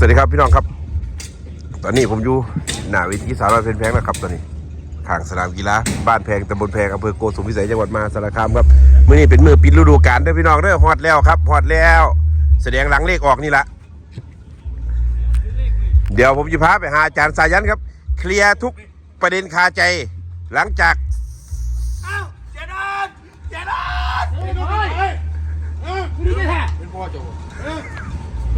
สวัสดีครับพี่น้องครับ ตอนนี้ผมอยู่หน้าเวทีสาวน้อยเพนแพงนะครับตอนนี้ข้างสนามกีฬาบ้านแพงตำบลแพงอำเภอโกสุมพิสัยจังหวัดมหาสารคามครับมื้อนี้เป็นมือปิดฤดูกาลเด้อพี่น้องเด้อฮอดแล้วครับฮอดแล้ว แสดงหลังเลขออกนี่ละเดี๋ยวผมจะพาไปหาอาจารย์สายันครับ เคลียร์ทุกประเด็นคาใจหลังจากอ้าเจดอนเจดอนเฮ้ยเฮ้ยเฮ้ยเออคุณนี่แท้เป็นพ่อเจ้า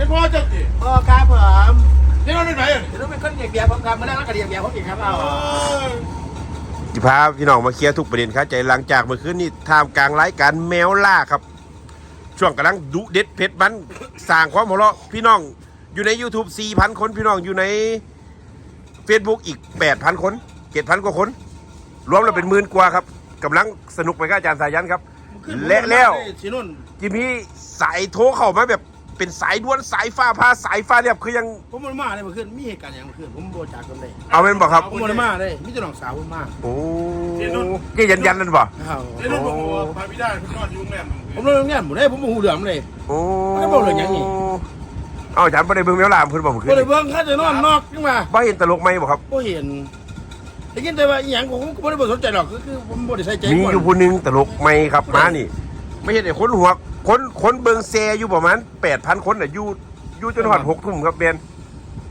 เออเป็นพ่อเจ้าสิพ่อครับผมเจ้าเป็นไหนอะเดี๋ยวต้องเป็นคนเด็กเบียร์ผมครับมาแล้วก็เด็กเบียร์ผมอีกครับเอาเออจะพาพี่น้องมาเคลียร์ทุกประเด็นคาใจหลังจากเมื่อคืนนี้ท่ามกลางรายการแมวล่าครับ ช่วงกำลังดุเด็ดเผ็ดมันสร้างความหัวเราะพี่น้องอยู่ใน YouTube 4,000 คนพี่น้องอยู่ใน Facebook อีก 8,000 คน 7,000 กว่าคน รวมแล้วเป็นหมื่นกว่าครับกำลังสนุกไปกับอาจารย์สายันครับ และแล้วสีนุ่นจิมีสายโทรเข้ามาแบบ เป็นสายด่วนสายฟ้าพาสายฟ้าเรียบคือยัง ผมมันมาเลยเมื่อคืนมีเหตุการณ์อย่างเมื่อคืนผมโบจากกันเลยเอาเป็นบอกครับ ผมมันมาเลยมีแต่น้องสาวผมมาโอ้เจ๊ยันยันนั่นบ่ครับไอ้ลูกบอกว่าพาพี่ได้พี่นอนอยู่โรงแรมผมเลยเนี่ยผมได้ผมหูเหลือมเลยโอ้ไม่บอกเลยยังนี่เอาอาจารย์บ่ได้เบิ่งแมวลามเพิ่นบอกเมื่อคืก็นเลยนี้เบิ่งข้าจะนอนนอกขึ้นมาบ่เห็นตลกไหมบ่ครับบ่เห็นได้ยินแต่ว่าอีหยังผมก็ไม่ได้สนใจหรอกก็คือผมบ่ได้ใส่ใจมีอยู่ผู้หนึงตลกไหมครับมานี่ ไม่ใช่ไอ้คนหัวคนคนเบิงแซอยู่ประมาณ8,000คนน่ะอยู่อยู่จนฮอด6ทุ่มครับเบน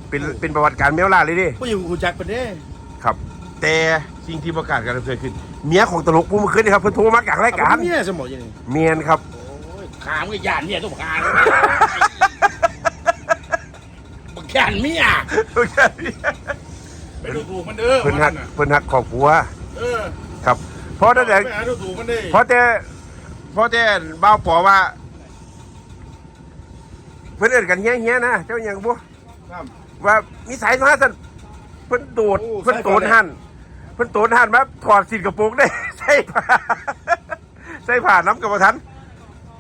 เป็นเป็นประวัติการแมวล่าเลยเดิผู้หญิงกูจักเป็นเด้ครับ แต่สิ่งที่ประกาศกันเกิดขึ้น เมียของตลกผู้เมื่อคืนนี่ครับเพิ่นโทรมากลางรายการเนี่ยสมองยังไงเมียนครับโอ้ยขามก็ยานเนี่ยต้องขามบักยานเมียไปดูถูกมันเด้อเพิ่นฮักเพิ่นฮักครอบครัวเออครับเพราะตั้งแต่ไปหาดูถูกมันเด้เพราะแต่ เพราะแต่บ้าวปอว่า เพิ่นเอิ้นกันเฮี้ยเฮี้ยๆนะเจ้าหยังบ่ครับว่ามีสายมาสั่นเพิ่นโดดเพิ่นโตนหันเพิ่นโตนหันมาถอดสินกระโปรงได้ ใส่ผ้าใส่ผ้าน้ำกับบ่ทัน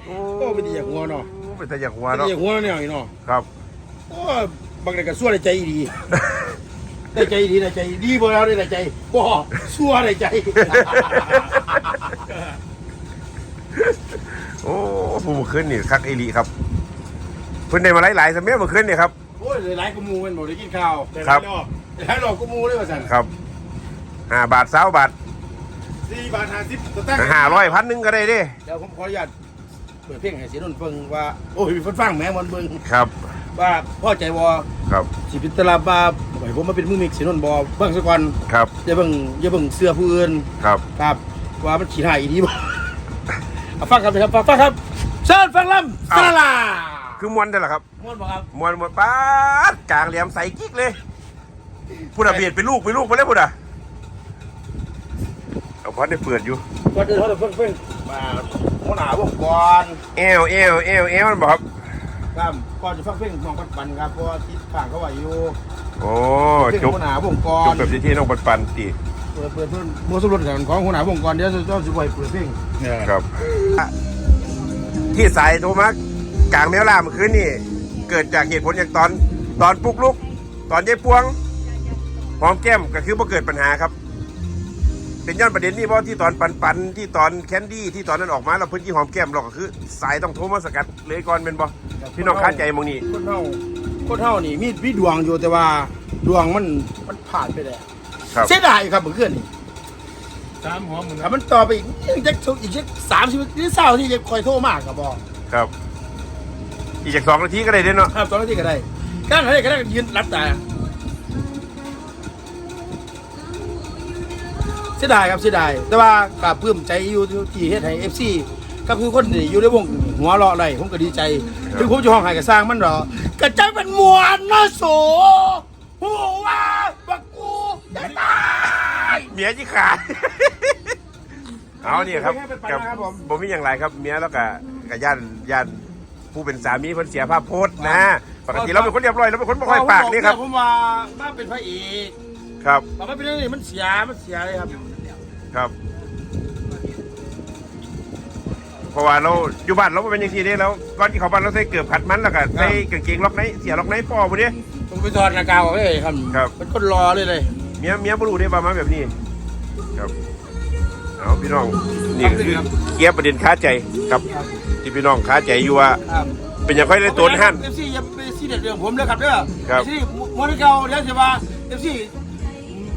โอ้โอ้เป็นแต่อยากหัวเนาะ เป็นแต่อยากหัวเป็นแต่เนาะอยากหัวเนี่ยเนาะครับ โอ้ยบางทีก็สั่วได้ใจดี ได้ใจดีได้ใจดีบ่แล้วได้ใจบ่สั่วได้ใจ โอ้ผู้เมื่อคืนนี่คักอีหลีครับ เพิ่นได้มาหลายๆสมัยเมื่อคืนนี่ครับ โอ้ยหลายๆกูมูมันบ่ได้กินข้าวครับหลายหลอกกูมูเลยว่าซั่นครับห้าบาทสาวบาทสี่บาทห้าสิบสตางค์ห้าร้อยพันหนึ่งก็ได้เด้เดี๋ยวผมขออนุญาตเปิดเพลงให้เสียนนท์ฟังว่า โอ้ยเพิ่นฟังแหม่มันเบิ่งครับ ว่าพ่อใจบ่ครับสิเป็นตลาดบ่าให้ผมมาเป็นมือมิกเสียนนท์บ่เบิ่งซะก่อนครับอย่าเบิ่งอย่าเบิ่งเสื้อผู้อื่นครับครับว่ามันขี้หายอีดีบ่ เอาฟังครับครับฟังฟังครับเชิญฟังลำสลาลาคือมวนได้เหรอครับม่วนบ่ครับมวนมวนป๊าดกลางเหลี่ยมใส่กิ๊กเลยพูดอะเบียดเป็นลูกเป็นลูกไปเลยพูดอะเอาพัดได้เปิดอยู่ก่อนอื่นเขาจะเพิ่งเพิ่งมาหัวหน้าวงก่อนเอวเอวเอวเอวมันบอกครับครับก่อนจะฟังเพลงน้องปันปันครับเพราะว่าที่ข้างเขาว่าอยู่โอ้เพลงจบหัวหน้าวงก่อจบนแบบที่น้องปันปันตีเปิดเปิดเพิ่นมัวสำรวจกันของหัวหน้าวงก่อนเดี๋ยวจะต้องสิบ่ให้เปิดเพลงครับ ที่สายโทรมากลางแมวล่าเมื่อคืนนี่เกิดจากเหตุผลอย่างตอน ตอนปลุกลุก ตอนยายพวงหอมแก้มก็คือบ่เกิดปัญหาครับ เป็นย้อนประเด็นนี่เพราะที่ตอนปันปันที่ตอนแคนดี้ที่ตอนนั้นออกมาเราเพิ่นที่หอมแก้มเราก็คือ สายต้องโทรมาสกัดเลยก่อนเป็นบ่พี่น้องคาใจมองนี่คนเฮาคนเฮานี่มีมีดวงอยู่แต่ว่าดวงมันมันผ่านไปแล้ว ครับ เสียดายครับเมื่อคืนนี่สามหัวหมึงถ้ามันต่อไปอีกยังจะอีกสักสามสิบหรือเศร้าที่จะคอยโทรมากกับบอกครับ อีกจากสองนาทีก็ได้เด้เนาะครับตอนนี้ก็ได้ก็ได้ก็ได้ยืนรับตาเสียดายครับเสียดายแต่ว่ากับเพิ่มใจอยู่ที่เฮ็ดให้เอฟซีก็คือคนที่อยู่ในวงหัวเราะได้ผมก็ดีใจถึงผมจะห้องไห้กับสร้างมันหรอกกระจังเป็นมวนนะโสหัวบักกูจะตายเมียที่ขาดเอานี่ครับไม่ให้เป็นปัญกับหาครับผมผมมีอย่างไรครับเมียแล้วก็กับย่านย่านผู้เป็นสามีเพิ่นเสียภาพโพสต์นะปกติเราเป็นคนเรียบร้อยเราเป็นคนไม่ค่อยปากนี่ครับผมว่ามาเป็นพระเอกครับแต่มาเป็นเรื่องนี้มันเสียมันเสียเลยครับ ครับเพราะว่าเราอยู่บ้านเราบ่เป็นอย่างที่นี้แล้วก่อนที่เขาบ้านเราใส่เกือบขัดมันแล้วก็ใส่กางเกงล็อกไหนเสียล็อกไหนปอบ่เด้ผมไปถอดหน้ากากออกเลยครับครับเป็นคนรอเลยเลยเมียเมียบ่รู้ได้ว่ามาแบบนี้ ครับเอาพี่น้องนี่ก็คือเคลียร์ประเด็นค้าใจครับ ที่พี่น้องค้าใจอยู่ว่า ครับเป็นอย่างค่อยได้ตัวหันเอฟซีอย่าไปซีเด็ดเรื่องผมเลยครับเด้อครับ เอฟซีมวนเก่าเดี๋ยวจะว่าเอฟซี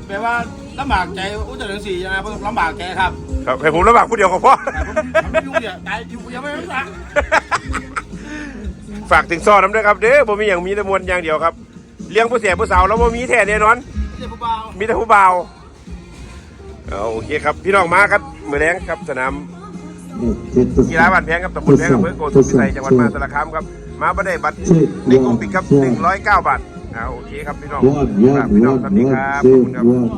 แปลว่าลำบากใจอุ้ยจะถึงสี่นะเพราะลำบากใจครับครับให้ผมระบากผู้เดียวก็พอแต่ผมผมยุ่งเนี่ยตายอยู่ยังไม่รู้จักฝากถึงซ้อน้ำด้วยครับเด้อบ่มีอย่างมีแต่มวลอย่างเดียวครับเลี้ยงผู้เสียผู้สาวแล้วบ่มีแท้แน่นอนเจ็บเบามีแต่ผู้บ่าว เอาโอเคครับพี่น้องมาครับมือแรงครับสนามกีฬาบ้านแพงครับตำบลแพงอำเภอโกสุมพิสัยจังหวัดมหาสารคามครับ มาบ่ได้บัตรในกลุ่มปิดครับ109บาทเอาโอเคครับพี่น้อง One, ครับ one, พี่น้อง one, สวัสดีครับ one, ขอบคุณครับ one.